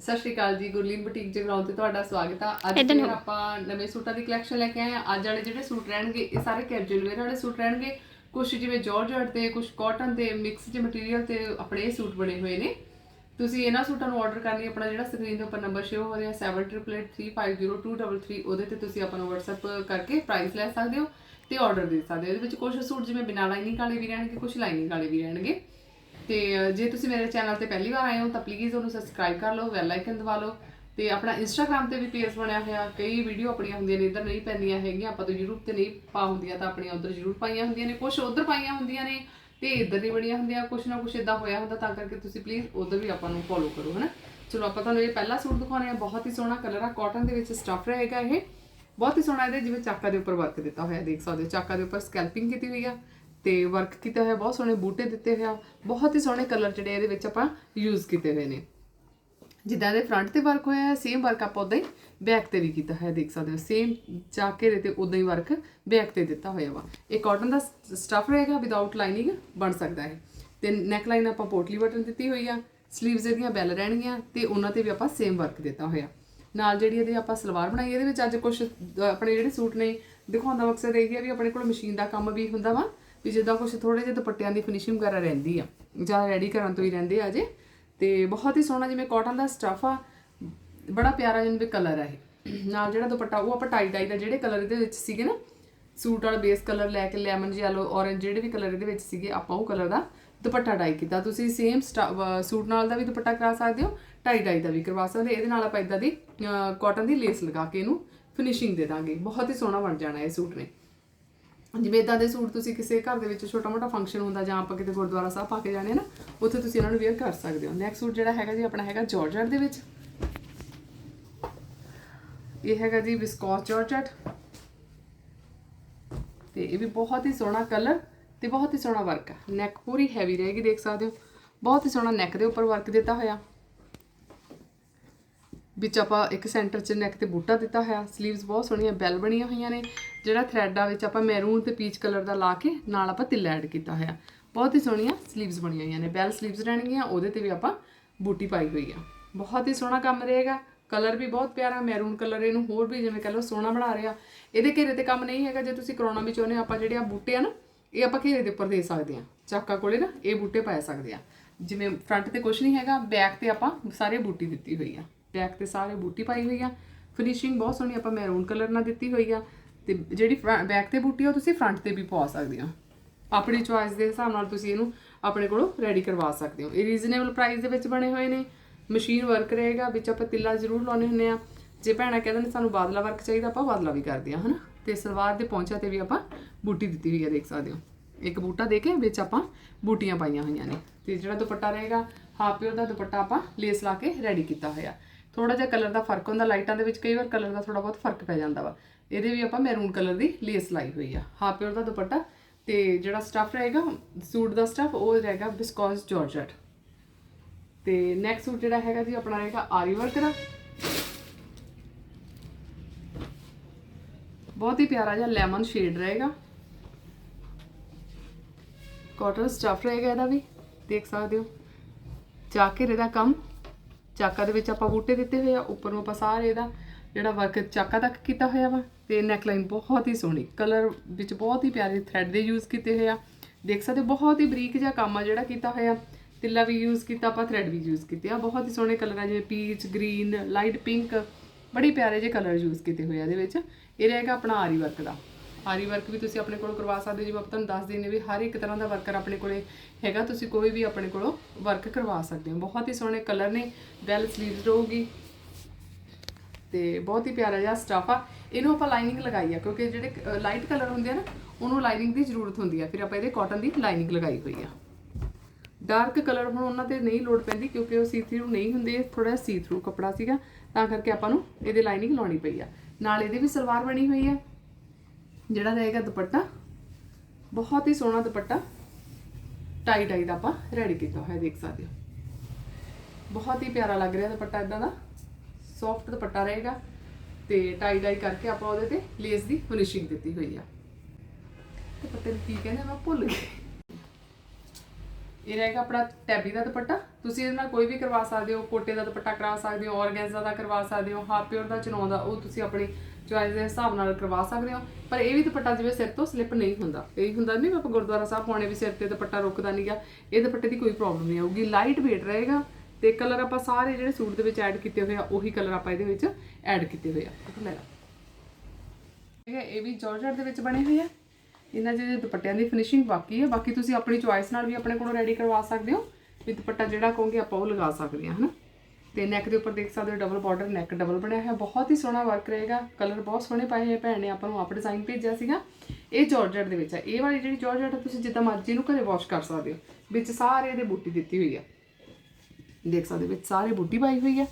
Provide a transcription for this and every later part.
ਸਤਿ ਸ਼੍ਰੀ ਅਕਾਲ ਜੀ ਗੁਰਲੀਨ ਬੁਟੀਕ ਜਗਰਾਉਂ ਤੇ ਤੁਹਾਡਾ ਸਵਾਗਤ ਆ। ਅੱਜ ਫਿਰ। ਆਪਾਂ ਨਵੇਂ ਸੂਟਾਂ ਦੀ ਕਲੈਕਸ਼ਨ ਲੈ ਕੇ ਆਏ ਆ ਅੱਜ ਵਾਲੇ ਜਿਹੜੇ ਸੂਟ ਰਹਿਣਗੇ ਇਹ ਸਾਰੇ ਕੈਜੂਅਲ ਵੇਅਰ ਵਾਲੇ ਸੂਟ ਰਹਿਣਗੇ। ਕੁਝ ਜਿਵੇਂ ਜਾਰਜਟ ਤੇ ਕੁਝ ਕਾਟਨ ਤੇ ਮਿਕਸ ਜਿਹੇ ਮਟੀਰੀਅਲ ਤੇ ਆਪਣੇ ਇਹ ਸੂਟ ਬਣੇ ਹੋਏ ਨੇ। ਤੁਸੀਂ ਇਹਨਾਂ ਸੂਟਾਂ ਨੂੰ ਆਰਡਰ ਕਰਨੀ ਆਪਣਾ ਜਿਹੜਾ ਸਕਰੀਨ ਦੇ ਉੱਪਰ ਨੰਬਰ ਸ਼ੋ ਹੋ ਰਿਹਾ 7883502233 ਉਹਦੇ ਤੇ ਤੁਸੀਂ ਆਪਾਂ ਨੂੰ WhatsApp ਕਰਕੇ ਪ੍ਰਾਈਸ ਲੈ ਸਕਦੇ ਹੋ ਤੇ ਆਰਡਰ ਦੇ ਸਕਦੇ ਹੋ। ਇਹਦੇ ਵਿੱਚ ਕੁਝ ਸੂਟ ਜਿਵੇਂ ਬਿਨਾਂ ਲਾਈਨਿੰਗ ਵਾਲੇ ਵੀ ਰਹਿਣਗੇ ਕੁਝ ਲਾਈਨਿੰਗ ਵਾਲੇ ਵੀ ਰਹਿਣਗੇ। ਤੇ ਜੇ ਤੁਸੀਂ ਮੇਰੇ ਚੈਨਲ ਤੇ ਪਹਿਲੀ ਵਾਰ ਆਏ ਹੋ, ਤਾਂ ਪਲੀਜ਼ ਉਹਨੂੰ ਸਬਸਕ੍ਰਾਈਬ ਕਰ ਲਓ ਬੈਲ ਆਈਕਨ ਦਬਾ ਲਓ ਤੇ ਆਪਣਾ ਇੰਸਟਾਗ੍ਰam ਤੇ ਵੀ ਪੇਜ ਬਣਿਆ ਹੋਇਆ, ਕਈ ਵੀਡੀਓ ਆਪਣੀਆਂ ਹੁੰਦੀਆਂ ਨੇ, ਇੱਧਰ ਨਹੀਂ ਪੈਂਦੀਆਂ ਹੈਗੀਆਂ, ਆਪਾਂ ਤੋਂ YouTube ਤੇ ਨਹੀਂ ਪਾ ਹੁੰਦੀਆਂ, ਤਾਂ ਆਪਣੀਆਂ ਉੱਧਰ ਜ਼ਰੂਰ ਪਾਈਆਂ ਹੁੰਦੀਆਂ ਨੇ ਕੁਝ ਉੱਧਰ ਪਾਈਆਂ ਹੁੰਦੀਆਂ ਨੇ ਤੇ ਇੱਧਰ ਨਹੀਂ ਬਣੀਆਂ ਹੁੰਦੀਆਂ ਕੁਝ ਨਾ ਕੁਝ ਇਦਾਂ ਹੋਇਆ ਹੁੰਦਾ, ਤਾਂ ਕਰਕੇ ਤੁਸੀਂ ਪਲੀਜ਼ ਉੱਧਰ ਵੀ ਆਪਾਂ ਨੂੰ ਫੋਲੋ ਕਰੋ, ਹਨਾ? ਚਲੋ ਆਪਾਂ ਤੁਹਾਨੂੰ ਇਹ ਪਹਿਲਾ ਸੂਟ ਦਿਖਾਉਣੇ ਆ, ਬਹੁਤ ਹੀ ਸੋਹਣਾ ਕਲਰ ਆ ਕਾਟਨ ਦੇ ਵਿੱਚ ਸਟਫ ਰਹੇਗਾ ਇਹ, ਬਹੁਤ ਹੀ ਸੋਹਣਾ ਇਹਦੇ, ਜਿਵੇਂ ਚਾਕਾ ਦੇ ਉੱਪਰ ਵਰਕ ਦਿੱਤਾ ਹੋਇਆ, ਦੇਖ ਸਕਦੇ ਹੋ, ਚਾਕਾ ਦੇ ਉੱਪਰ ਸਕੈਲਪਿੰਗ ਕੀਤੀ ਹੋਈ ਆ। ਤੇ ਵਰਕ ਕੀਤਾ ਹੋਇਆ, ਬਹੁਤ ਸੋਹਣੇ ਬੂਟੇ ਦਿੱਤੇ ਹੋਇਆ ਬਹੁਤ ਹੀ ਸੋਹਣੇ ਕਲਰ ਜਿਹੜੇ ਇਹਦੇ ਵਿੱਚ ਆਪਾਂ ਯੂਜ਼ ਕੀਤੇ ਹੋਏ ਨੇ। ਜਿੱਦਾਂ ਦੇ ਫਰੰਟ ਤੇ ਵਰਕ ਹੋਇਆ ਹੈ ਸੇਮ ਵਰਕ ਆਪਾਂ ਉਦਾਂ ਹੀ ਬੈਕ ਤੇ ਵੀ ਕੀਤਾ ਹੋਇਆ, ਦੇਖ ਸਕਦੇ ਹੋ ਸੇਮ ਚਾਕੇ ਦੇ ਤੇ ਉਦਾਂ ਹੀ ਵਰਕ ਬੈਕ ਤੇ ਦਿੱਤਾ ਹੋਇਆ ਵਾ। ਇਹ ਕਾਟਨ ਦਾ ਸਟਫ ਰਹੇਗਾ ਵਿਦਆਊਟ ਲਾਈਨਿੰਗ ਬਣ ਸਕਦਾ ਹੈ। ਤੇ ਨੈਕ ਲਾਈਨ ਆਪਾਂ ਪੋਟਲੀ ਬਟਨ ਦਿੱਤੀ ਹੋਈ ਆ 슬ੀਵਸ ਇਹਦੀਆਂ ਬੈਲ ਰਹਿਣਗੀਆਂ, ਤੇ ਉਹਨਾਂ ਤੇ ਵੀ ਆਪਾਂ ਸੇਮ ਵਰਕ ਦਿੱਤਾ ਹੋਇਆ। ਨਾਲ ਜਿਹੜੀ ਇਹਦੇ ਆਪਾਂ ਸਲਵਾਰ ਬਣਾਈ, ਇਹਦੇ ਵਿੱਚ ਅੱਜ ਕੁਝ ਆਪਣੇ ਜਿਹੜੇ ਸੂਟ ਨੇ, ਦਿਖਾਉਣ ਦਾ ਮਕਸਦ ਇਹ ਹੈ ਵੀ ਆਪਣੇ ਕੋਲ ਮਸ਼ੀਨ ਦਾ ਕੰਮ ਵੀ ਹੁੰਦਾ ਵਾ ਵੀ ਜਿੱਦਾਂ ਕੁਝ ਥੋੜੇ ਜਿਹੇ ਦੁਪੱਟਿਆਂ ਦੀ ਫਿਨਿਸ਼ਿੰਗ ਵਗੈਰਾ ਰਹਿੰਦੀ ਆ। ਜਾਂ ਰੈਡੀ ਕਰਨ ਤੋਂ ਹੀ ਰਹਿੰਦੇ ਆ ਜੇ ਤੇ ਬਹੁਤ ਹੀ ਸੋਹਣਾ ਜਿਵੇਂ ਕਾਟਨ ਦਾ ਸਟਫ ਆ, ਬੜਾ ਪਿਆਰਾ ਜਿਵੇਂ ਕਲਰ ਆ ਇਹ। ਨਾਲ ਜਿਹੜਾ ਦੁਪੱਟਾ, ਉਹ ਆਪਾਂ ਟਾਈ ਡਾਈ ਦਾ ਜਿਹੜੇ ਕਲਰ ਇਹਦੇ ਵਿੱਚ ਸੀਗੇ ਨਾ, ਸੂਟ ਵਾਲਾ ਬੇਸ ਕਲਰ ਲੈ ਕੇ ਲੈਮਨ ਯੈਲੋ ਔਰੇਂਜ ਜਿਹੜੇ ਵੀ ਕਲਰ ਇਹਦੇ ਵਿੱਚ ਸੀਗੇ, ਆਪਾਂ ਉਹ ਕਲਰ ਦਾ ਦੁਪੱਟਾ ਟਾਈ ਕੀਤਾ। ਤੁਸੀਂ ਸੇਮ ਸੂਟ ਨਾਲ ਦਾ ਵੀ ਦੁਪੱਟਾ ਕਰਾ ਸਕਦੇ ਹੋ ਟਾਈ ਟਾਈ ਦਾ ਵੀ ਕਰਵਾ ਸਕਦੇ ਇਹਦੇ ਨਾਲ ਆਪਾਂ ਇਦਾਂ ਦੀ ਕਾਟਨ ਦੀ ਲੇਸ ਲਗਾ ਕੇ ਇਹਨੂੰ ਫਿਨਿਸ਼ਿੰਗ ਦੇ ਦਾਂਗੇ। ਬਹੁਤ ਹੀ ਸੋਹਣਾ ਬਣ ਜਾਣਾ ਇਹ ਸੂਟ ਨੇ। ਜਿਵੇਂ ਇਦਾਂ ਦੇ ਸੂਟ ਤੁਸੀਂ ਕਿਸੇ ਘਰ ਦੇ ਵਿੱਚ ਛੋਟਾ ਮੋਟਾ ਫੰਕਸ਼ਨ ਹੁੰਦਾ ਜਾਂ ਆਪਾਂ ਕਿਤੇ ਗੁਰਦੁਆਰਾ ਸਾਹਿਬ ਪਾ ਕੇ ਜਾਣੇ ਆ ਨਾ, ਉੱਥੇ ਤੁਸੀਂ ਇਹਨਾਂ ਨੂੰ ਵੇਅਰ ਕਰ ਸਕਦੇ ਹੋ। ਨੈਕਸਟ ਸੂਟ ਜਿਹੜਾ ਹੈਗਾ ਜੀ, ਆਪਣਾ ਹੈਗਾ ਜਾਰਜਟ ਦੇ ਵਿੱਚ। ਇਹ ਹੈਗਾ ਜੀ ਵਿਸਕੋਸ ਜਾਰਜਟ ਤੇ ਇਹ ਵੀ ਬਹੁਤ ਹੀ ਸੋਹਣਾ ਕਲਰ ਤੇ ਬਹੁਤ ਹੀ ਸੋਹਣਾ ਵਰਕ ਹੈ ਨੈਕ ਪੂਰੀ ਹੈਵੀ ਰਹੇਗੀ, ਦੇਖ ਸਕਦੇ ਹੋ। ਬਹੁਤ ਹੀ ਸੋਹਣਾ ਨੈਕ ਦੇ ਉੱਪਰ ਵਰਕ ਦਿੱਤਾ ਹੋਇਆ। ਵਿੱਚ ਆਪਾਂ ਇੱਕ ਸੈਂਟਰ 'ਚ ਨੈਕ ਤੇ ਬੂਟਾ ਦਿੱਤਾ ਹੋਇਆ ਸਲੀਵਸ ਬਹੁਤ ਸੋਹਣੀਆਂ, ਬੈਲ ਬਣੀਆਂ ਹੋਈਆਂ ਨੇ, ਜਿਹੜਾ ਥ੍ਰੈਡ ਵਿੱਚ ਆਪਾਂ ਮੈਰੂਨ ਤੇ ਪੀਚ ਕਲਰ ਦਾ ਲਾ ਕੇ ਨਾਲ ਆਪਾਂ ਤਿੱਲਾ ਐਡ ਕੀਤਾ ਹੋਇਆ। ਬਹੁਤ ਹੀ ਸੋਹਣੀਆਂ ਸਲੀਵਸ ਬਣੀਆਂ ਹੋਈਆਂ ਨੇ, ਬੈਲ ਸਲੀਵਸ ਰਹਿਣਗੀਆਂ, ਉਹਦੇ ਤੇ ਵੀ ਆਪਾਂ ਬੂਟੀ ਪਾਈ ਹੋਈ ਆ। ਬਹੁਤ ਹੀ ਸੋਹਣਾ ਕੰਮ ਰਹੇਗਾ ਕਲਰ ਵੀ ਬਹੁਤ ਪਿਆਰਾ ਮੈਰੂਨ ਕਲਰ ਇਹਨੂੰ ਹੋਰ ਵੀ ਜਿਵੇਂ ਕਹ ਲਓ ਸੋਹਣਾ ਬਣਾ ਰਿਹਾ। ਇਹਦੇ ਘੇਰੇ ਤੇ ਕੰਮ ਨਹੀਂ ਹੈਗਾ, ਜੇ ਤੁਸੀਂ ਕਰਾਉਣਾ ਵੀ ਚਾਹੁੰਦੇ ਆਪਾਂ ਜਿਹੜੇ ਆ ਬੂਟੇ ਆ ਨਾ, ਇਹ ਆਪਾਂ ਘੇਰੇ ਦੇ ਉੱਪਰ ਦੇ ਸਕਦੇ ਆ। ਚਾਕਾ ਕੋਲੇ ਨਾ, ਇਹ ਬੂਟੇ ਪਾ ਸਕਦੇ ਆ। ਜਿਵੇਂ ਫਰੰਟ ਤੇ ਕੁਝ ਨਹੀਂ ਹੈਗਾ ਬੈਕ ਤੇ ਆਪਾਂ ਸਾਰੇ ਬੂਟੀ ਦਿੱਤੀ ਹੋਈ ਆ। ਬੈਕ ਤੇ ਸਾਰੇ ਬੂਟੀ ਪਾਈ ਹੋਈ ਆ। ਫਿਨਿਸ਼ਿੰਗ ਬਹੁਤ ਸੋਹਣੀ ਆਪਾਂ ਮੈਰੂਨ ਕਲਰ ਨਾਲ ਦਿੱਤੀ ਹੋਈ ਆ। ਤੇ ਜਿਹੜੀ ਬੈਕ ਤੇ ਬੂਟੀ ਆ, ਉਹ ਤੁਸੀਂ ਫਰੰਟ ਤੇ ਵੀ ਪਵਾ ਸਕਦੇ ਹੋ ਆਪਣੀ ਚੁਆਇਸ ਦੇ ਹਿਸਾਬ ਨਾਲ ਤੁਸੀਂ ਇਹਨੂੰ ਆਪਣੇ ਕੋਲੋਂ ਰੈਡੀ ਕਰਵਾ ਸਕਦੇ ਹੋ। ਇਹ ਰੀਜ਼ਨੇਬਲ ਪ੍ਰਾਈਸ ਦੇ ਵਿੱਚ ਬਣੇ ਹੋਏ ਨੇ। ਮਸ਼ੀਨ ਵਰਕ ਰਹੇਗਾ, ਵਿੱਚ ਆਪਾਂ ਤਿੱਲਾ ਜ਼ਰੂਰ ਲਾਉਣੇ ਹੁੰਦੇ ਆ। ਜੇ ਭੈਣਾਂ ਕਹਿੰਦੇ ਨੇ ਸਾਨੂੰ ਬਾਦਲਾ ਵਰਕ ਚਾਹੀਦਾ, ਆਪਾਂ ਬਾਦਲਾ ਵੀ ਕਰਦੇ ਆ, ਹਨਾ? ਤੇ ਸਲਵਾਰ ਦੇ ਪਹੁੰਚਾ ਤੇ ਵੀ ਆਪਾਂ ਬੂਟੀ ਦਿੱਤੀ ਹੋਈ ਆ, ਦੇਖ ਸਕਦੇ ਹੋ। ਇੱਕ ਬੂਟਾ ਦੇ ਕੇ ਵਿੱਚ ਆਪਾਂ ਬੂਟੀਆਂ ਪਾਈਆਂ ਹੋਈਆਂ ਨੇ। ਤੇ ਜਿਹੜਾ ਦੁਪੱਟਾ ਰਹੇਗਾ ਹਾਫ ਪਿਓਰ ਦਾ ਦੁਪੱਟਾ ਆਪਾਂ ਲੇਸ ਲਾ ਕੇ ਰੈਡੀ ਕੀਤਾ ਹੋਇਆ। ਥੋੜਾ ਜਿਹਾ ਕਲਰ ਦਾ ਫ਼ਰਕ ਹੁੰਦਾ ਲਾਈਟਾਂ ਦੇ ਵਿੱਚ ਕਈ ਵਾਰ ਕਲਰ ਦਾ ਥੋੜਾ ਬਹੁਤ ਫ਼ਰਕ ਪੈ ਜਾਂਦਾ ਵਾ। ਇਹਦੇ ਵੀ ਆਪਾਂ ਮੈਰੂਨ ਕਲਰ ਦੀ ਲੇਸ ਲਾਈ ਹੋਈ ਆ ਹਾਫ ਪਿਓਰ ਦਾ ਦੁਪੱਟਾ ਤੇ ਜਿਹੜਾ ਸਟਫ ਰਹੇਗਾ, ਸੂਟ ਦਾ ਸਟਫ ਉਹ ਰਹੇਗਾ ਬਿਸਕੋਸ ਜਾਰਜਟ ਤੇ ਨੈਕਸਟ ਸੂਟ ਜਿਹੜਾ ਹੈਗਾ ਜੀ, ਆਪਣਾ ਰਹੇਗਾ ਆਰੀ ਵਰਕ ਦਾ ਬਹੁਤ ਹੀ ਪਿਆਰਾ ਜਿਹਾ ਲੈਮਨ ਸ਼ੇਡ ਰਹੇਗਾ। ਕਾਟਨ ਸਟਫ ਰਹੇਗਾ ਇਹਦਾ ਵੀ, ਦੇਖ ਸਕਦੇ ਹੋ। ਜਾ ਚਾਕੇ ਦਾ ਕੰਮ ਚਾਕਾ ਦੇ ਵਿੱਚ ਆਪਾਂ ਬੂਟੇ ਦਿੱਤੇ ਹੋਏ ਆ, ਉੱਪਰ ਨੂੰ ਆਪਾਂ ਸਾਰੇ ਇਹਦਾ ਜਿਹੜਾ ਵਰਕ ਚਾਕਾ ਤੱਕ ਕੀਤਾ ਹੋਇਆ ਵਾ, ਤੇ ਨੈਕ ਲਾਈਨ ਬਹੁਤ ਹੀ ਸੋਹਣੀ ਕਲਰ ਵਿੱਚ ਬਹੁਤ ਹੀ ਪਿਆਰੇ ਥ੍ਰੈਡ ਦੇ ਯੂਜ਼ ਕੀਤੇ ਹੋਏ ਆ। ਦੇਖ ਸਕਦੇ ਹੋ, ਬਹੁਤ ਹੀ ਬਰੀਕ ਜਿਹਾ ਕੰਮ ਆ ਜਿਹੜਾ ਕੀਤਾ ਹੋਇਆ। ਤਿੱਲਾ ਵੀ ਯੂਜ਼ ਕੀਤਾ, ਆਪਾਂ ਥ੍ਰੈਡ ਵੀ ਯੂਜ਼ ਕੀਤੇ ਆ। ਬਹੁਤ ਹੀ ਸੋਹਣੇ ਕਲਰ ਆ, ਜਿਵੇਂ ਪੀਚ ਗ੍ਰੀਨ ਲਾਈਟ ਪਿੰਕ ਬੜੀ ਪਿਆਰੇ ਜਿਹੇ ਕਲਰ ਯੂਜ਼ ਕੀਤੇ ਹੋਏ ਆ ਇਹਦੇ ਵਿੱਚ। ਇਹ ਰਹੇਗਾ ਆਪਣਾ ਆਰੀ ਵਰਕ ਦਾ। ਆਰੀ ਵਰਕ ਵੀ ਤੁਸੀਂ ਆਪਣੇ ਕੋਲ ਕਰਵਾ ਸਕਦੇ ਹੋ। ਜਿਵੇਂ ਆਪਾਂ ਤੁਹਾਨੂੰ ਦੱਸ ਦਿੰਨੇ ਵੀ ਹਰ ਇੱਕ ਤਰ੍ਹਾਂ ਦਾ ਵਰਕਰ ਆਪਣੇ ਕੋਲੇ ਹੈਗਾ, ਤੁਸੀਂ ਕੋਈ ਵੀ ਆਪਣੇ ਕੋਲੋਂ ਵਰਕ ਕਰਵਾ ਸਕਦੇ ਹੋ। ਬਹੁਤ ਹੀ ਸੋਹਣੇ ਕਲਰ ਨੇ ਵੈਲ 슬ੀਵਸ ਰਹੂਗੀ ਤੇ ਬਹੁਤ ਹੀ ਪਿਆਰਾ ਜਿਹਾ ਸਟਫ ਆ। ਇਹਨੂੰ ਆਪਾਂ ਲਾਈਨਿੰਗ ਲਗਾਈ ਆ, ਕਿਉਂਕਿ ਜਿਹੜੇ ਲਾਈਟ ਕਲਰ ਹੁੰਦੇ ਆ ਨਾ, ਉਹਨੂੰ ਲਾਈਨਿੰਗ ਦੀ ਜ਼ਰੂਰਤ ਹੁੰਦੀ ਆ। ਫਿਰ ਆਪਾਂ ਇਹਦੇ ਕਾਟਨ ਦੀ ਲਾਈਨਿੰਗ ਲਗਾਈ ਹੋਈ ਆ। ਡਾਰਕ ਕਲਰ ਹੁਣ ਉਹਨਾਂ ਤੇ ਨਹੀਂ ਲੋਡ ਪੈਂਦੀ, ਕਿਉਂਕਿ ਉਹ ਸੀ ਥਰੂ ਨਹੀਂ ਹੁੰਦੇ ਥੋੜਾ ਸੀ ਥਰੂ ਕਪੜਾ ਸੀਗਾ, ਤਾਂ ਕਰਕੇ ਆਪਾਂ ਨੂੰ ਇਹਦੇ ਲਾਈਨਿੰਗ ਲਾਉਣੀ ਪਈ ਆ। ਨਾਲ ਇਹਦੇ ਵੀ ਸਲਵਾਰ ਬਣੀ ਹੋਈ ਆ। ਜਿਹੜਾ ਰਹੇਗਾ ਦੁਪੱਟਾ। ਬਹੁਤ ਹੀ ਸੋਹਣਾ ਦੁਪੱਟਾ। ਟਾਈ ਟਾਈ ਦਾ ਆਪਾਂ ਰੈਡੀ ਕੀਤਾ ਹੋਇਆ, ਦੇਖ ਸਕਦੇ ਹੋ। ਬਹੁਤ ਹੀ ਪਿਆਰਾ ਲੱਗ ਰਿਹਾ ਦੁਪੱਟਾ ਇਦਾਂ ਦਾ। ਸੌਫਟ ਦੁਪੱਟਾ ਰਹੇਗਾ ਤੇ ਟਾਈ ਡਾਈ ਕਰਕੇ ਆਪਾਂ ਉਹਦੇ ਤੇ ਲੇਸ ਦੀ ਫਿਨਿਸ਼ਿੰਗ ਦਿੱਤੀ ਹੋਈ ਆ। ਦੁਪੱਟੇ ਨੂੰ ਕੀ ਕਹਿੰਦੇ ਮੈਂ ਭੁੱਲ ਗਈ। ਇਹ ਰਹੇਗਾ ਆਪਣਾ ਟੈਬੀ ਦਾ ਦੁਪੱਟਾ। ਤੁਸੀਂ ਇਹਦੇ ਨਾਲ ਕੋਈ ਵੀ ਕਰਵਾ ਸਕਦੇ ਹੋ, ਕੋਟੇ ਦਾ ਦੁਪੱਟਾ ਕਰਾ ਸਕਦੇ ਹੋ, ਔਰਗੈਂਜ਼ਾ ਦਾ ਕਰਵਾ ਸਕਦੇ ਹੋ ਹਾਫ ਪਿਓਰ ਦਾ ਚਨੌਨ ਉਹ ਤੁਸੀਂ ਆਪਣੀ ਚੁਆਇਸ ਦੇ ਹਿਸਾਬ ਨਾਲ ਕਰਵਾ ਸਕਦੇ ਹੋ। ਪਰ ਇਹ ਵੀ ਦੁਪੱਟਾ ਜਿਵੇਂ ਸਿਰ ਤੋਂ ਸਲਿੱਪ ਨਹੀਂ ਹੁੰਦਾ। ਇਹ ਹੁੰਦਾ ਨਹੀਂ ਆਪਾਂ ਗੁਰਦੁਆਰਾ ਸਾਹਿਬ ਪਾਉਣੇ ਵੀ ਸਿਰ ਤੇ ਦੁਪੱਟਾ ਰੁਕਦਾ ਨਹੀਂਗਾ ਇਹ ਦੁਪੱਟੇ ਦੀ ਕੋਈ ਪ੍ਰੋਬਲਮ ਨਹੀਂ ਆਊਗੀ। ਲਾਈਟ weight ਰਹੇਗਾ ਤੇ ਕਲਰ ਆਪਾਂ ਸਾਰੇ ਜਿਹੜੇ ਸੂਟ ਦੇ ਵਿੱਚ ਐਡ ਕੀਤੇ ਹੋਏ ਆ, ਉਹੀ ਕਲਰ ਆਪਾਂ ਇਹਦੇ ਵਿੱਚ ਐਡ ਕੀਤੇ ਹੋਏ ਆ। ਲੈ ਠੀਕ ਹੈ, ਇਹ ਵੀ ਜਾਰਜਟ ਦੇ ਵਿੱਚ ਬਣੇ ਹੋਏ ਆ। ਇਹਨਾਂ ਦੇ ਦੁਪੱਟਿਆਂ ਦੀ ਫਿਨਿਸ਼ਿੰਗ ਬਾਕੀ ਹੈ ਬਾਕੀ ਤੁਸੀਂ ਆਪਣੀ ਚੁਆਇਸ ਨਾਲ ਵੀ ਆਪਣੇ ਕੋਲੋਂ ਰੈਡੀ ਕਰਵਾ ਸਕਦੇ ਹੋ। ਵੀ ਦੁਪੱਟਾ ਜਿਹੜਾ ਕਹੋਗੇ ਆਪਾਂ ਉਹ ਲਗਾ ਸਕਦੇ ਹਾਂ, ਹਨਾ? ਤੇ ਨੈਕ ਦੇ ਉੱਪਰ ਦੇਖ ਸਕਦੇ ਹੋ ਡਬਲ ਬਾਰਡਰ ਨੈਕ ਡਬਲ ਬਣਿਆ ਹੈ ਬਹੁਤ ਹੀ ਸੋਹਣਾ ਵਰਕ ਰਹੇਗਾ। ਕਲਰ ਬਹੁਤ ਸੋਹਣੇ ਪਾਏ ਹੋਏ ਭੈਣ ਨੇ, ਆਪਾਂ ਨੂੰ ਆਪ ਡਿਜ਼ਾਈਨ ਭੇਜਿਆ ਸੀਗਾ। ਇਹ ਜਾਰਜਟ ਦੇ ਵਿੱਚ ਹੈ ਇਹ ਵਾਲੀ ਜਿਹੜੀ ਜਾਰਜਟ ਹੈ ਤੁਸੀਂ ਜਿੱਦਾਂ ਮਰਜ਼ੀ ਨੂੰ ਘਰੇ ਵਾਸ਼ ਕਰ ਸਕਦੇ ਹੋ। ਵਿੱਚ ਸਾਰੇ ਇਹਦੇ ਬੂਟੀ ਦਿੱਤੀ ਹੋਈ ਹੈ ਦੇਖ ਸਕਦੇ ਹੋ, ਵਿੱਚ ਸਾਰੇ ਬੂਟੀ ਪਾਈ ਹੋਈ ਹੈ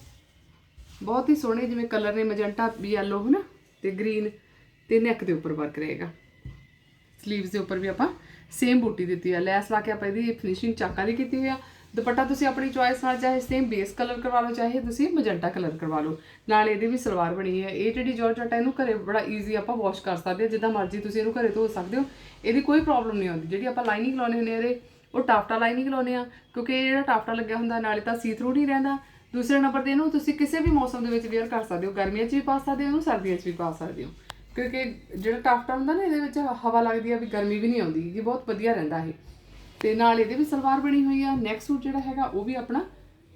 ਬਹੁਤ ਹੀ ਸੋਹਣੇ ਜਿਵੇਂ ਕਲਰ ਨੇ ਮੈਜੈਂਟਾ ਯੈਲੋ ਹਨਾ? ਤੇ ਗ੍ਰੀਨ ਤੇ ਨੈਕ ਦੇ ਉੱਪਰ ਵਰਕ ਰਹੇਗਾ। ਸਲੀਵਸ ਦੇ ਉੱਪਰ ਵੀ ਆਪਾਂ ਸੇਮ ਬੂਟੀ ਦਿੱਤੀ ਹੈ ਲੈਸ ਲਾ ਕੇ ਆਪਾਂ ਇਹਦੀ ਫਿਨਿਸ਼ਿੰਗ ਚਾਕਾਂ ਦੀ ਕੀਤੀ ਹੋਈ ਆ। ਦੁਪੱਟਾ ਤੁਸੀਂ ਆਪਣੀ ਚੁਆਇਸ ਨਾਲ ਚਾਹੇ ਸੇਮ ਬੇਸ ਕਲਰ ਕਰਵਾ ਲਓ, ਚਾਹੇ ਤੁਸੀਂ ਮੈਜੈਂਟਾ ਕਲਰ ਕਰਵਾ ਲਓ। ਨਾਲ ਇਹਦੇ ਵੀ ਸਲਵਾਰ ਬਣੀ ਹੈ। ਇਹ ਜਿਹੜੀ ਜਾਰਜਟ ਹੈ ਇਹਨੂੰ ਘਰੇ ਬੜਾ ਈਜ਼ੀ ਆਪਾਂ ਵਾਸ਼ ਕਰ ਸਕਦੇ ਹਾਂ, ਜਿੱਦਾਂ ਮਰਜ਼ੀ ਤੁਸੀਂ ਇਹਨੂੰ ਘਰੇ ਧੋ ਸਕਦੇ ਹੋ। ਇਹਦੀ ਕੋਈ ਪ੍ਰੋਬਲਮ ਨਹੀਂ ਆਉਂਦੀ। ਜਿਹੜੀ ਆਪਾਂ ਲਾਈਨਿੰਗ ਲਾਉਣੇ ਹੁੰਦੇ ਆ ਇਹਦੇ, ਉਹ ਟਾਫਟਾ ਲਾਈਨਿੰਗ ਲਾਉਨੇ ਆ ਕਿਉਂਕਿ ਇਹ ਜਿਹੜਾ ਟਾਫਟਾ ਲੱਗਿਆ ਹੁੰਦਾ, ਨਾਲੇ ਤਾਂ ਸੀ ਥਰੂ ਨਹੀਂ ਰਹਿੰਦਾ। ਦੂਸਰੇ ਨੰਬਰ ਤੇ ਇਹਨੂੰ ਤੁਸੀਂ ਕਿਸੇ ਵੀ ਮੌਸਮ ਦੇ ਵਿੱਚ ਵੇਅਰ ਕਰ ਸਕਦੇ ਹੋ। ਗਰਮੀਆਂ 'ਚ ਵੀ ਪਾ ਸਕਦੇ ਹੋ, ਇਹਨੂੰ ਸਰਦੀਆਂ 'ਚ ਵੀ ਪਾ ਸਕਦੇ ਹੋ। ਕਿਉਂਕਿ ਜਿਹੜਾ ਟਾਫਟਾ ਹੁੰਦਾ ਨਾ, ਇਹਦੇ ਵਿੱਚ ਹਵਾ ਲੱਗਦੀ ਆ ਵੀ ਗਰਮੀ ਵੀ ਨਹੀਂ ਆਉਂਦੀ, ਇਹ ਬਹੁਤ ਵਧੀਆ ਰਹਿੰਦਾ ਇਹ। ਤੇ ਨਾਲ ਇਹਦੇ ਵੀ ਸਲਵਾਰ ਬਣੀ ਹੋਈ ਆ ਨੈਕਸਟ ਸੂਟ ਜਿਹੜਾ ਹੈਗਾ ਉਹ ਵੀ ਆਪਣਾ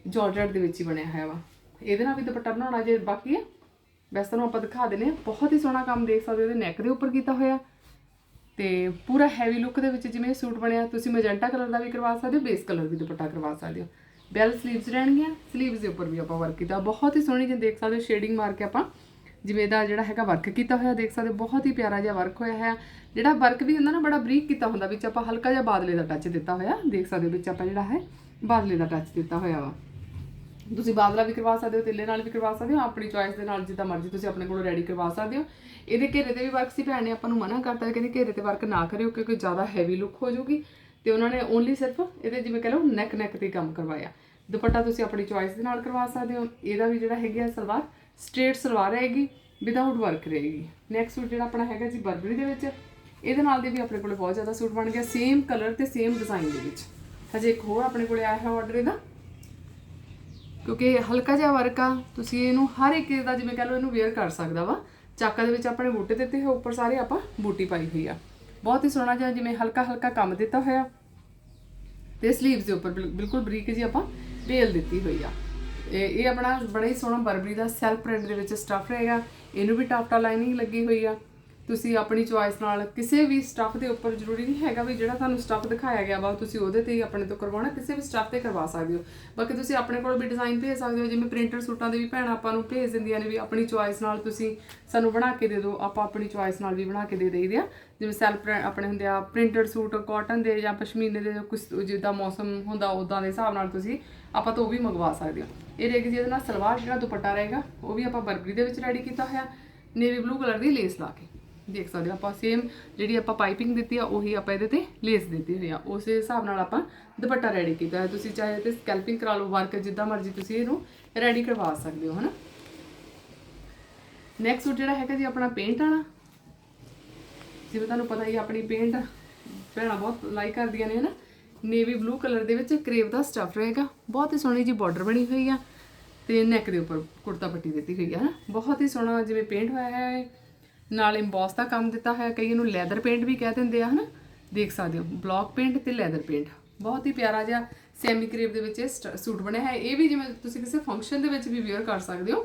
ਜਾਰਜਟ ਦੇ ਵਿੱਚ ਹੀ ਬਣਿਆ ਹੋਇਆ ਵਾ। ਇਹਦੇ ਨਾਲ ਵੀ ਦੁਪੱਟਾ ਬਣਾਉਣਾ ਜੇ ਬਾਕੀ ਹੈ ਵੈਸੇ ਤੁਹਾਨੂੰ ਆਪਾਂ ਦਿਖਾ ਦਿੰਦੇ ਆ ਬਹੁਤ ਹੀ ਸੋਹਣਾ ਕੰਮ ਦੇਖ ਸਕਦੇ ਹੋ, ਇਹਦੇ ਨੈਕ ਦੇ ਉੱਪਰ ਕੀਤਾ ਹੋਇਆ। ਤੇ ਪੂਰਾ ਹੈਵੀ ਲੁੱਕ ਦੇ ਵਿੱਚ ਜਿਵੇਂ ਇਹ ਸੂਟ ਬਣਿਆ, ਤੁਸੀਂ ਮੈਜੈਂਟਾ ਕਲਰ ਦਾ ਵੀ ਕਰਵਾ ਸਕਦੇ ਹੋ ਬੇਸ ਕਲਰ ਵੀ ਦੁਪੱਟਾ ਕਰਵਾ ਸਕਦੇ ਹੋ। ਬੈਲ ਸਲੀਵਸ ਰਹਿਣਗੀਆਂ ਸਲੀਵਸ ਦੇ ਉੱਪਰ ਵੀ ਆਪਾਂ ਵਰਕ ਕੀਤਾ। ਬਹੁਤ ਹੀ ਸੋਹਣੀ ਜਿਵੇਂ ਦੇਖ ਸਕਦੇ ਹੋ ਸ਼ੇਡਿੰਗ ਮਾਰ ਕੇ ਆਪਾਂ ਜਿਵੇਂ ਇਹਦਾ ਜਿਹੜਾ ਹੈਗਾ ਵਰਕ ਕੀਤਾ ਹੋਇਆ, ਦੇਖ ਸਕਦੇ ਹੋ, ਬਹੁਤ ਹੀ ਪਿਆਰਾ ਜਿਹਾ ਵਰਕ ਹੋਇਆ ਹੈ। ਜਿਹੜਾ ਵਰਕ ਵੀ ਹੁੰਦਾ ਨਾ, ਬੜਾ ਬਰੀਕ ਕੀਤਾ ਹੁੰਦਾ, ਵਿੱਚ ਆਪਾਂ ਹਲਕਾ ਜਿਹਾ ਬਾਦਲੇ ਦਾ ਟੱਚ ਦਿੱਤਾ ਹੋਇਆ। ਦੇਖ ਸਕਦੇ ਹੋ, ਵਿੱਚ ਆਪਾਂ ਜਿਹੜਾ ਹੈ, ਬਾਦਲੇ ਦਾ ਟੱਚ ਦਿੱਤਾ ਹੋਇਆ ਵਾ। ਤੁਸੀਂ ਬਾਦਲਾ ਵੀ ਕਰਵਾ ਸਕਦੇ ਹੋ, ਤਿੱਲੇ ਨਾਲ ਵੀ ਕਰਵਾ ਸਕਦੇ ਹੋ, ਆਪਣੀ ਚੁਆਇਸ ਦੇ ਨਾਲ ਜਿੱਦਾਂ ਮਰਜ਼ੀ ਤੁਸੀਂ ਆਪਣੇ ਕੋਲੋਂ ਰੈਡੀ ਕਰਵਾ ਸਕਦੇ ਹੋ। ਇਹਦੇ ਘੇਰੇ ਤੇ ਵੀ ਵਰਕ ਸੀ, ਭੈਣ ਨੇ ਆਪਾਂ ਨੂੰ ਮਨਾ ਕਰਤਾ, ਕਹਿੰਦੇ ਘੇਰੇ ਤੇ ਵਰਕ ਨਾ ਕਰਿਓ, ਕਿਉਂਕਿ ਜ਼ਿਆਦਾ ਹੈਵੀ ਲੁੱਕ ਹੋ ਜਾਊਗੀ। ਤੇ ਉਹਨਾਂ ਨੇ ਓਨਲੀ ਸਿਰਫ ਇਹਦੇ ਜਿਵੇਂ ਕਹ ਲਓ ਨੈਕ ਨੈਕ ਤੇ ਕੰਮ ਕਰਵਾਇਆ। ਦੁਪੱਟਾ ਤੁਸੀਂ ਆਪਣੀ ਚੁਆਇਸ ਦੇ ਨਾਲ ਕਰਵਾ ਸਕਦੇ ਹੋ। ਇਹਦਾ ਵੀ ਜਿਹੜਾ ਹੈਗਾ ਸਲਵਾਰ ਸਟ੍ਰੇਟ ਸਲਵਾਰ ਰਹੇਗੀ ਵਿਦਆਊਟ ਵਰਕ ਰਹੇਗੀ। ਨੈਕਸਟ ਸੂਟ ਜਿਹੜਾ ਆਪਣਾ ਹੈਗਾ ਜੀ ਬਰਬਰੀ ਦੇ ਵਿੱਚ, ਇਹਦੇ ਨਾਲ ਦੇ ਵੀ ਆਪਣੇ ਕੋਲ ਬਹੁਤ ਜ਼ਿਆਦਾ ਸੂਟ ਬਣ ਗਿਆ ਸੇਮ ਕਲਰ ਤੇ ਸੇਮ ਡਿਜ਼ਾਈਨ ਦੇ ਵਿੱਚ। ਹਜੇ ਇੱਕ ਹੋਰ ਆਪਣੇ ਕੋਲੇ ਆਇਆ ਹੈ ਆਰਡਰ ਇਹਦਾ। ਕਿਉਂਕਿ ਹਲਕਾ ਜਿਹਾ ਵਰਕ ਆ, ਤੁਸੀਂ ਇਹਨੂੰ ਹਰ ਇੱਕ ਦਾ ਜਿਵੇਂ ਕਹ ਲਓ ਇਹਨੂੰ ਵੇਅਰ ਕਰ ਸਕਦਾ ਵਾ। ਚਾਕਾ ਦੇ ਵਿੱਚ ਆਪਣੇ ਬੂਟੇ ਦਿੱਤੇ ਹੋਏ, ਉੱਪਰ ਸਾਰੇ ਆਪਾਂ ਬੂਟੀ ਪਾਈ ਹੋਈ ਆ। ਬਹੁਤ ਹੀ ਸੋਹਣਾ ਜਿਹਾ ਜਿਵੇਂ ਹਲਕਾ ਹਲਕਾ ਕੰਮ ਦਿੱਤਾ ਹੋਇਆ। ਤੇ ਸਲੀਵਸ ਦੇ ਉੱਪਰ ਬਿਲ- ਬਿਲਕੁਲ ਬਰੀਕ ਜੀ ਆਪਾਂ ਵੇਲ ਦਿੱਤੀ ਹੋਈ ਆ। ਇਹ ਇਹ ਆਪਣਾ ਬੜਾ ਹੀ ਸੋਹਣਾ ਬਰਬਰੀ ਦਾ ਸੈਲਫ ਪ੍ਰਿੰਟ ਦੇ ਵਿੱਚ ਸਟਫ ਰਹੇਗਾ। ਇਹਨੂੰ ਵੀ ਟਾਫਟਾ ਲਾਈਨਿੰਗ ਲੱਗੀ ਹੋਈ ਆ। ਤੁਸੀਂ ਆਪਣੀ ਚੁਆਇਸ ਨਾਲ ਕਿਸੇ ਵੀ ਸਟੱਫ ਦੇ ਉੱਪਰ ਜ਼ਰੂਰੀ ਨਹੀਂ ਹੈਗਾ ਵੀ ਜਿਹੜਾ ਤੁਹਾਨੂੰ ਸਟੱਫ ਦਿਖਾਇਆ ਗਿਆ ਵਾ, ਤੁਸੀਂ ਉਹਦੇ ਤੇ ਹੀ ਆਪਣੇ ਤੋਂ ਕਰਵਾਉਣਾ, ਕਿਸੇ ਵੀ ਸਟੱਫ ਤੇ ਕਰਵਾ ਸਕਦੇ ਹੋ। ਬਾਕੀ ਤੁਸੀਂ ਆਪਣੇ ਕੋਲ ਵੀ ਡਿਜ਼ਾਈਨ ਭੇਜ ਸਕਦੇ ਹੋ, ਜਿਵੇਂ ਪ੍ਰਿੰਟਡ ਸੂਟਾਂ ਦੇ ਵੀ ਭੈਣਾਂ ਆਪਾਂ ਨੂੰ ਭੇਜ ਦਿੰਦੀਆਂ ਨੇ ਵੀ ਆਪਣੀ ਚੁਆਇਸ ਨਾਲ ਤੁਸੀਂ ਸਾਨੂੰ ਬਣਾ ਕੇ ਦੇ ਦਿਓ, ਆਪਾਂ ਆਪਣੀ ਚੁਆਇਸ ਨਾਲ ਵੀ ਬਣਾ ਕੇ ਦੇ ਦੇਈਦੇ ਆ। ਜਿਵੇਂ ਸੈਲਫ ਆਪਣੇ ਹੁੰਦੇ ਆ ਪ੍ਰਿੰਟਡ ਸੂਟ ਕਾਟਨ ਦੇ ਜਾਂ ਪਸ਼ਮੀਨੇ ਦੇ ਕੁਝ ਜਿੱਦਾਂ ਮੌਸਮ ਹੁੰਦਾ ਉਦਾਂ ਦੇ ਹਿਸਾਬ ਨਾਲ ਤੁਸੀਂ ਆਪਾਂ ਤੋਂ ਉਹ ਵੀ ਮੰਗਵਾ ਸਕਦੇ ਹੋ। ਇਹ ਰਹੇਗੀ ਜਿਹਦੇ ਨਾਲ ਸਲਵਾਰ ਜਿਹੜਾ ਦੁਪੱਟਾ ਰਹੇਗਾ, ਉਹ ਵੀ ਆਪਾਂ ਬਰਬਰੀ ਦੇ ਵਿੱਚ ਰੈਡੀ ਕੀਤਾ ਹੋਇਆ ਨੇਵੀ ਬਲੂ ਕਲਰ ਦੀ ਲੇਸ ਲਾ ਕੇ। ਦੇਖ ਸਕਦੇ ਹੋ ਆਪਾਂ ਸੇਮ ਜਿਹੜੀ ਆਪਾਂ ਪਾਈਪਿੰਗ ਦਿੱਤੀ ਆ, ਉਹੀ ਆਪਾਂ ਇਹਦੇ ਤੇ ਲੇਸ ਦਿੱਤੀ ਹੋਈ ਆ। ਉਸੇ ਹਿਸਾਬ ਨਾਲ ਆਪਾਂ ਦੁਪੱਟਾ ਰੈਡੀ ਕੀਤਾ ਹੈ ਤੁਸੀਂ ਚਾਹੇ ਤੇ ਸਕੈਲਪਿੰਗ ਕਰਾ ਲਓ ਵਰਕ ਜਿੱਦਾਂ ਮਰਜ਼ੀ ਤੁਸੀਂ ਇਹਨੂੰ ਰੈਡੀ ਕਰਵਾ ਸਕਦੇ ਹੋ, ਹਨਾ? ਨੈਕਸਟ ਸੂਟ ਜਿਹੜਾ ਹੈਗਾ ਜੀ, ਆਪਣਾ ਪੇਂਟ ਵਾਲਾ। ਜਿਵੇਂ ਤੁਹਾਨੂੰ ਪਤਾ ਹੀ ਆਪਣੀ ਪੇਂਟ ਭੈਣਾਂ ਬਹੁਤ ਲਾਈਕ ਕਰਦੀਆਂ ਨੇ, ਹਨਾ? ਨੇਵੀ ਬਲੂ ਕਲਰ ਦੇ ਵਿੱਚ ਕਰੇਵ ਦਾ ਸਟਫ ਰਹੇਗਾ। ਬਹੁਤ ਹੀ ਸੋਹਣੀ ਜੀ ਬਾਰਡਰ ਬਣੀ ਹੋਈ ਆ ਤੇ ਨੈਕ ਦੇ ਉੱਪਰ ਕੁੜਤਾ ਪੱਟੀ ਦਿੱਤੀ ਹੋਈ ਆ, ਹਨਾ? ਬਹੁਤ ਹੀ ਸੋਹਣਾ ਜਿਵੇਂ ਪੇਂਟ ਹੋਇਆ ਹੈ ਨਾਲ ਇੰਬੋਸ ਦਾ ਕੰਮ ਦਿੱਤਾ ਹੋਇਆ, ਕਈ ਇਹਨੂੰ ਲੈਦਰ ਪੇਂਟ ਵੀ ਕਹਿ ਦਿੰਦੇ ਆ, ਹਨਾ? ਦੇਖ ਸਕਦੇ ਹੋ ਬਲੌਕ ਪੇਂਟ ਤੇ ਲੈਦਰ ਪੇਂਟ ਬਹੁਤ ਹੀ ਪਿਆਰਾ ਜਿਹਾ ਸੈਮੀ ਕਰੇਵ ਦੇ ਵਿੱਚ ਇਹ ਸਟ- ਸੂਟ ਬਣਿਆ ਹੈ। ਇਹ ਵੀ ਜਿਵੇਂ ਤੁਸੀਂ ਕਿਸੇ ਫੰਕਸ਼ਨ ਦੇ ਵਿੱਚ ਵੀ ਵੇਅਰ ਕਰ ਸਕਦੇ ਹੋ,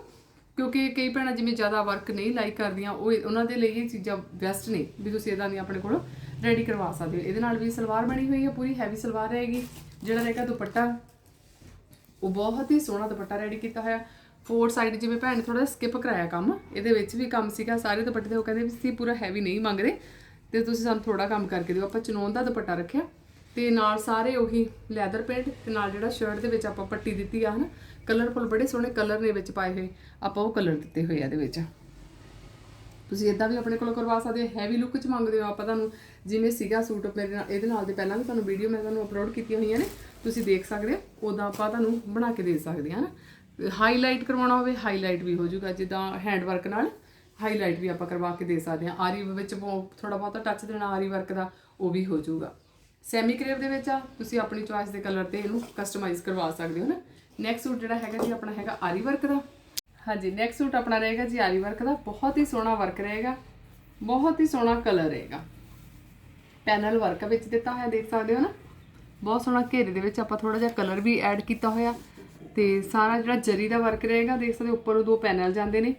ਕਿਉਂਕਿ ਕਈ ਭੈਣਾਂ ਜਿਵੇਂ ਜ਼ਿਆਦਾ ਵਰਕ ਨਹੀਂ ਲਾਈਕ ਕਰਦੀਆਂ, ਉਹ ਉਹਨਾਂ ਦੇ ਲਈ ਇਹ ਚੀਜ਼ਾਂ ਬੈਸਟ ਨੇ, ਵੀ ਤੁਸੀਂ ਇਦਾਂ ਦੀ ਆਪਣੇ ਕੋਲ ਰੈਡੀ ਕਰਵਾ ਸਕਦੇ ਹੋ। ਇਹਦੇ ਨਾਲ ਵੀ ਸਲਵਾਰ ਬਣੀ ਹੋਈ ਹੈ, ਪੂਰੀ ਹੈਵੀ ਸਲਵਾਰ ਰਹੇਗੀ। ਜਿਹੜਾ ਰਹੇਗਾ ਦੁਪੱਟਾ, ਉਹ ਬਹੁਤ ਹੀ ਸੋਹਣਾ ਦੁਪੱਟਾ ਰੈਡੀ ਕੀਤਾ ਹੋਇਆ। ਫੋਰ ਸਾਈਡ ਜਿਵੇਂ ਭੈਣ ਨੇ ਥੋੜਾ ਸਕਿਪ ਕਰਾਇਆ ਕੰਮ, ਇਹਦੇ ਵਿੱਚ ਵੀ ਕੰਮ ਸੀਗਾ, ਸਾਰੇ ਦੁਪੱਟੇ ਦੇ ਉਹ ਕਹਿੰਦੇ ਵੀ ਸੀ ਪੂਰਾ ਹੈਵੀ ਨਹੀਂ ਮੰਗਦੇ, ਤੇ ਤੁਸੀਂ ਸਾਨੂੰ ਥੋੜਾ ਕੰਮ ਕਰਕੇ ਦਿਓ, ਆਪਾਂ ਚਨੋਨ ਦਾ ਦੁਪੱਟਾ ਰੱਖਿਆ, ਤੇ ਨਾਲ ਸਾਰੇ ਉਹੀ ਲੈਦਰ ਪੇਂਟ ਤੇ ਨਾਲ ਜਿਹੜਾ ਸ਼ਰਟ ਦੇ ਵਿੱਚ ਆਪਾਂ ਪੱਟੀ ਦਿੱਤੀ ਆ, ਹਨਾ ਕਲਰਫੁਲ ਬੜੇ ਸੋਹਣੇ ਕਲਰ ਨੇ ਵਿੱਚ ਪਾਏ ਹੋਏ, ਆਪਾਂ ਉਹ ਕਲਰ ਦਿੱਤੇ ਹੋਏ ਆ ਇਹਦੇ ਵਿੱਚ। ਤੁਸੀਂ ਇਦਾਂ ਵੀ ਆਪਣੇ ਕੋਲੋਂ ਕਰਵਾ ਸਕਦੇ ਹੋ ਹੈਵੀ ਲੁੱਕ ਚ ਮੰਗਦੇ ਹੋ ਆਪਾਂ ਤੁਹਾਨੂੰ, ਜਿਵੇਂ ਸੀਗਾ ਸੂਟ ਮੇਰੇ ਨਾਲ, ਇਹਦੇ ਨਾਲ ਦੇ ਪਹਿਲਾਂ ਵੀ ਤੁਹਾਨੂੰ ਵੀਡੀਓ ਮੈਂ ਤੁਹਾਨੂੰ ਅਪਲੋਡ ਕੀਤੀਆਂ ਹੋਈਆਂ ਨੇ, ਤੁਸੀਂ ਦੇਖ ਸਕਦੇ ਹੋ ਉਦਾਂ ਆਪਾਂ ਤੁਹਾਨੂੰ ਬਣਾ ਕੇ ਦੇ ਸਕਦੇ ਹਾਂ ਨਾ ਹਾਈਲਾਈਟ ਕਰਵਾਉਣਾ ਹੋਵੇ ਹਾਈਲਾਈਟ ਵੀ ਹੋ ਜਾਊਗਾ, ਜਿੱਦਾਂ ਹੈਂਡ ਵਰਕ ਨਾਲ ਹਾਈਲਾਈਟ ਵੀ ਆਪਾਂ ਕਰਵਾ ਕੇ ਦੇ ਸਕਦੇ ਹਾਂ। ਆਰੀ ਵਿੱਚ ਥੋੜਾ ਬਹੁਤਾ ਟੱਚ ਦੇਣਾ, ਆਰੀ ਵਰਕ ਦਾ, ਉਹ ਵੀ ਹੋ ਜਾਊਗਾ। ਸੈਮੀ ਕਰੇਵ ਦੇ ਵਿੱਚ ਆ, ਤੁਸੀਂ ਆਪਣੀ ਚੁਆਇਸ ਦੇ ਕਲਰ ਤੇ ਇਹਨੂੰ ਕਸਟਮਾਈਜ਼ ਕਰਵਾ ਸਕਦੇ ਹੋ ਨਾ। ਨੈਕਸਟ ਸੂਟ ਜਿਹੜਾ ਹੈਗਾ ਜੀ, ਆਪਣਾ ਹੈਗਾ ਆਰੀ ਵਰਕ ਦਾ। ਹਾਂਜੀ ਨੈਕਸਟ ਸੂਟ ਆਪਣਾ ਰਹੇਗਾ ਜੀ ਆਰੀ ਵਰਕ ਦਾ। ਬਹੁਤ ਹੀ ਸੋਹਣਾ ਵਰਕ ਰਹੇਗਾ, ਬਹੁਤ ਹੀ ਸੋਹਣਾ ਕਲਰ ਰਹੇਗਾ। ਪੈਨਲ ਵਰਕ ਵਿੱਚ ਦਿੱਤਾ ਹੋਇਆ ਦੇਖ ਸਕਦੇ ਹੋ ਨਾ। ਬਹੁਤ ਸੋਹਣਾ ਘੇਰੇ ਦੇ ਵਿੱਚ ਆਪਾਂ ਥੋੜਾ ਜਿਹਾ ਕਲਰ ਵੀ ਐਡ ਕੀਤਾ ਹੋਇਆ। ਤੇ ਸਾਰਾ ਜਿਹੜਾ ਜਰੀ ਦਾ ਵਰਕ ਰਹੇਗਾ ਦੇਖ ਸਕਦੇ ਹੋ, ਉੱਪਰੋਂ ਦੋ ਪੈਨਲ ਜਾਂਦੇ ਨੇ।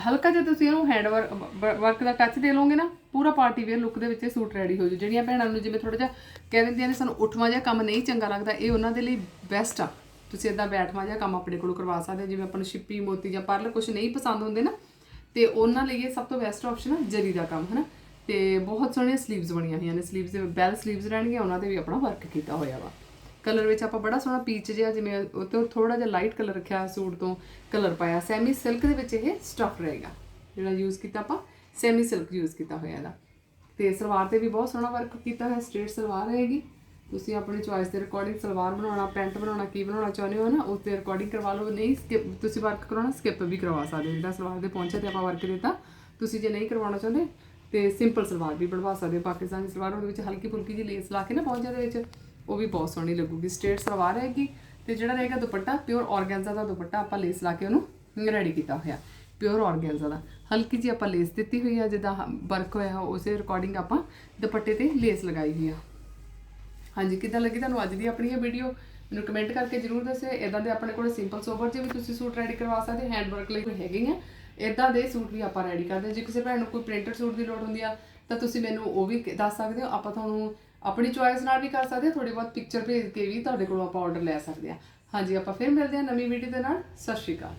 ਹਲਕਾ ਜਿਹਾ ਤੁਸੀਂ ਇਹਨੂੰ ਹੈਂਡ ਵਰਕ ਦਾ ਟੱਚ ਦੇ ਲਓਗੇ ਨਾ ਪੂਰਾ ਪਾਰਟੀ ਵੇਅਰ ਲੁੱਕ ਦੇ ਵਿੱਚ ਇਹ ਸੂਟ ਰੈਡੀ ਹੋ ਜੂ। ਜਿਹੜੀਆਂ ਭੈਣਾਂ ਨੂੰ ਜਿਵੇਂ ਥੋੜਾ ਜਿਹਾ ਕਹਿ ਦਿੰਦੀਆਂ ਨੇ ਸਾਨੂੰ ਉੱਠਵਾਂ ਜਿਹਾ ਕੰਮ ਨਹੀਂ ਚੰਗਾ ਲੱਗਦਾ ਇਹ ਉਹਨਾਂ ਦੇ ਲਈ ਬੈਸਟ ਆ। ਤੁਸੀਂ ਇਦਾਂ ਬੈਠਵਾਂ ਜਿਹਾ ਕੰਮ ਆਪਣੇ ਕੋਲੋਂ ਕਰਵਾ ਸਕਦੇ ਜਿਵੇਂ ਆਪਾਂ ਨੂੰ ਛਿੱਪੀ ਮੋਤੀ ਜਾਂ ਪਰਲ ਕੁਝ ਨਹੀਂ ਪਸੰਦ ਹੁੰਦੇ ਨਾ ਤੇ ਉਹਨਾਂ ਲਈ ਇਹ ਸਭ ਤੋਂ ਬੈਸਟ ਆਪਸ਼ਨ ਆ ਜਰੀ ਦਾ ਕੰਮ ਹਨਾ। ਤੇ ਬਹੁਤ ਸੋਹਣੀਆਂ ਸਲੀਵਸ ਬਣੀਆਂ ਹੋਈਆਂ ਨੇ ਸਲੀਵਸ ਦੇ ਬੈਲ ਸਲੀਵਸ ਰਹਿਣਗੀਆਂ ਉਹਨਾਂ ਤੇ ਵੀ ਆਪਣਾ ਵਰਕ ਕੀਤਾ ਹੋਇਆ ਵਾ। ਕਲਰ ਵਿੱਚ ਆਪਾਂ ਬੜਾ ਸੋਹਣਾ ਪੀਚ ਜਿਹਾ ਜਿਵੇਂ ਉਹ ਤੋਂ ਥੋੜਾ ਜਿਹਾ ਲਾਈਟ ਕਲਰ ਰੱਖਿਆ ਸੂਟ ਤੋਂ ਕਲਰ ਪਾਇਆ ਸੈਮੀ ਸਿਲਕ ਦੇ ਵਿੱਚ ਇਹ ਸਟਫ ਰਹੇਗਾ, ਜਿਹੜਾ ਯੂਜ਼ ਕੀਤਾ ਆਪਾਂ ਸੈਮੀ ਸਿਲਕ ਯੂਜ਼ ਕੀਤਾ ਹੋਇਆ ਇਹਦਾ। ਤੇ ਸਲਵਾਰ ਤੇ ਵੀ ਬਹੁਤ ਸੋਹਣਾ ਵਰਕ ਕੀਤਾ ਹੋਇਆ ਸਟ੍ਰੇਟ ਸਲਵਾਰ ਰਹੇਗੀ। ਤੁਸੀਂ ਆਪਣੀ ਚੁਆਇਸ ਦੇ ਰਿਕਾਰਡਿੰਗ ਸਲਵਾਰ ਬਣਾਉਣਾ, ਪੈਂਟ ਬਣਾਉਣਾ, ਕੀ ਬਣਾਉਣਾ ਚਾਹੁੰਦੇ ਹੋ ਨਾ, ਉਸ ਤੇ ਰਿਕਾਰਡਿੰਗ ਕਰਵਾ ਲਓ। ਨਹੀਂ skip, ਤੁਸੀਂ ਵਰਕ ਕਰਾਉਣਾ ਸਕਿਪ ਵੀ ਕਰਵਾ ਸਕਦੇ ਹੋ। ਜਿਹੜਾ ਸਲਵਾਰ ਦੇ ਪਹੁੰਚੇ ਤੇ ਆਪਾਂ ਵਰਕ ਦਿੱਤਾ ਤੁਸੀਂ ਜੇ ਨਹੀਂ ਕਰਵਾਉਣਾ ਚਾਹੁੰਦੇ, ਤੇ ਸਿੰਪਲ ਸਲਵਾਰ ਵੀ ਬਣਵਾ ਸਕਦੇ ਹੋ। ਪਾਕਿਸਤਾਨੀ ਸਲਵਾਰ ਉਹਦੇ ਵਿੱਚ ਹਲਕੀ ਫੁਲਕੀ ਜਿਹੀ ਲੇਸ ਲਾ ਕੇ ਨਾ ਪਹੁੰਚੇ ਦੇ ਵਿੱਚ। ਉਹ ਵੀ ਬਹੁਤ ਸੋਹਣੀ ਲੱਗੂਗੀ। ਸਟੇਟ ਸਲਵਾਰ ਰਹੇਗੀ ਤੇ ਜਿਹੜਾ ਰਹੇਗਾ ਦੁਪੱਟਾ ਪਿਓਰ ਆਰਗੈਂਜ਼ਾ ਦਾ ਦੁਪੱਟਾ ਆਪਾਂ ਲੇਸ ਲਾ ਕੇ ਉਹਨੂੰ ਰੈਡੀ ਕੀਤਾ ਹੋਇਆ। ਪਿਓਰ ਆਰਗੈਂਜ਼ਾ ਦਾ। ਹਲਕੀ ਜਿਹੀ ਆਪਾਂ ਲੇਸ ਦਿੱਤੀ ਹੋਈ ਆ, ਜਿੱਦਾਂ ਵਰਕ ਹੋਇਆ, ਉਸੇ ਰਿਕਾਰਡਿੰਗ ਆਪਾਂ ਦੁਪੱਟੇ ਤੇ ਲੇਸ ਲਗਾਈ ਹੋਈ ਆ। ਹਾਂਜੀ, ਕਿੱਦਾਂ ਲੱਗੀ ਤੁਹਾਨੂੰ ਅੱਜ ਦੀ ਆਪਣੀ ਇਹ ਵੀਡੀਓ ਮੈਨੂੰ ਕਮੈਂਟ ਕਰਕੇ ਜਰੂਰ ਦੱਸਿਓ। ਇਦਾਂ ਦੇ ਆਪਣੇ ਕੋਲ ਸਿੰਪਲ ਸੋਬਰ ਜੇ ਵੀ ਤੁਸੀਂ ਸੂਟ ਰੈਡੀ ਕਰਵਾ ਸਕਦੇ ਹੈਂਡ ਵਰਕ ਲਈ ਕੋਈ ਹੈਗੇ ਆ। ਇਦਾਂ ਦੇ ਸੂਟ ਵੀ ਆਪਾਂ ਰੈਡੀ ਕਰਦੇ ਜੇ ਕਿਸੇ ਭੈਣ ਨੂੰ ਕੋਈ ਪ੍ਰਿੰਟਡ ਸੂਟ ਦੀ ਲੋੜ ਹੁੰਦੀ ਆ, ਤਾਂ ਤੁਸੀਂ ਮੈਨੂੰ ਉਹ ਵੀ ਦੱਸ ਸਕਦੇ ਹੋ। ਆਪਾਂ ਤੁਹਾਨੂੰ ਆਪਣੀ ਚੁਆਇਸ ਨਾਲ ਵੀ ਕਰ ਸਕਦੇ ਹਾਂ ਥੋੜੀ ਬਹੁਤ ਪਿਕਚਰ ਭੇਜ ਕੇ ਵੀ ਤੁਹਾਡੇ ਕੋਲੋਂ ਆਪਾਂ ਆਰਡਰ ਲੈ ਸਕਦੇ ਹਾਂ ਹਾਂਜੀ, ਆਪਾਂ ਫਿਰ ਮਿਲਦੇ ਹਾਂ ਨਵੀਂ ਵੀਡੀਓ ਦੇ ਨਾਲ। ਸਤਿ ਸ਼੍ਰੀ ਅਕਾਲ।